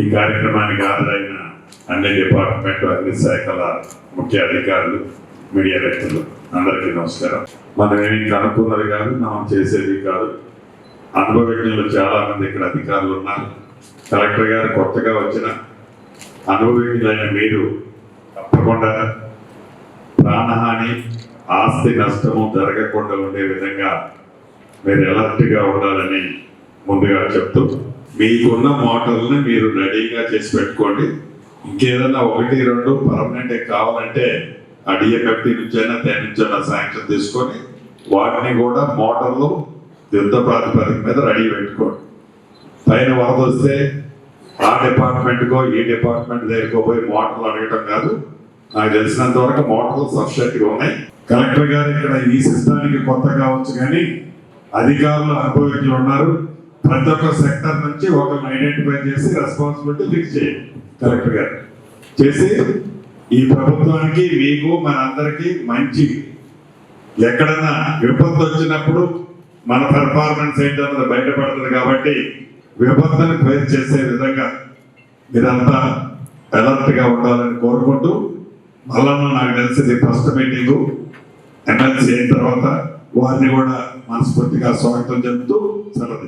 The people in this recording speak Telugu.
ఈ కార్యక్రమానికి హాజరైన అన్ని డిపార్ట్మెంట్ అన్ని శాఖల ముఖ్య అధికారులు మీడియా వ్యక్తులు అందరికీ నమస్కారం. మనం ఏమి కనుక్కున్నది కాదు మనం చేసేది కాదు. అనుభవజ్ఞులు చాలా మంది ఇక్కడ అధికారులు ఉన్నారు. కలెక్టర్ గారు కొత్తగా వచ్చిన అనుభవజ్ఞులైన మీరు తప్పకుండా ప్రాణహాని ఆస్తి నష్టము జరగకుండా ఉండే విధంగా మీరు ఎలర్ట్గా ఉండాలని ముందుగా చెప్తూ మీకున్న మోటార్ని మీరు రెడీగా చేసి పెట్టుకోండి. ఇంకేదన్నా ఒకటి రెండు పర్మనెంట్ కావాలంటే ఆ డిఎంఎఫ్టీ నుంచైనా దాని నుంచైనా శాంక్షన్ తీసుకొని వాటిని కూడా మోటార్లు యుద్ధ ప్రాతిపదిక మీద రెడీ పెట్టుకోండి. పైన వరద వస్తే ఆ డిపార్ట్మెంట్కో ఈ డిపార్ట్మెంట్ దగ్గరకో పోయి మోటార్లు అడగటం కాదు. నాకు తెలిసినంత వరకు మోటార్లు సబ్స్టెంట్గా ఉన్నాయి. కలెక్టర్ గారు ఇక్కడ ఈ సిస్టానికి కొత్త కావచ్చు కానీ అధికారులు అనుభవించులు ఉన్నారు. ప్రతి ఒక్క సెక్టర్ నుంచి ఒకరిని ఐడెంటిఫై చేసి రెస్పాన్సిబిలిటీ ఫిక్స్ చేయండి కలెక్టర్ గారు. చేసి ఈ ప్రభుత్వానికి మీకు మనందరికీ మంచి ఎక్కడైనా విపత్తు వచ్చినప్పుడు మన పెర్ఫార్మెన్స్ ఏంటన్నది బయటపడుతుంది కాబట్టి విపత్తుని ఫేస్ చేసే విధంగా మీరంతా అలర్ట్గా ఉండాలని కోరుకుంటూ మళ్ళా నాకు తెలిసింది ఫస్ట్ మీటింగ్. ఎమ్మెల్సీ అయిన తర్వాత వారిని కూడా మనస్ఫూర్తిగా స్వాగతం చెబుతూ సెలవు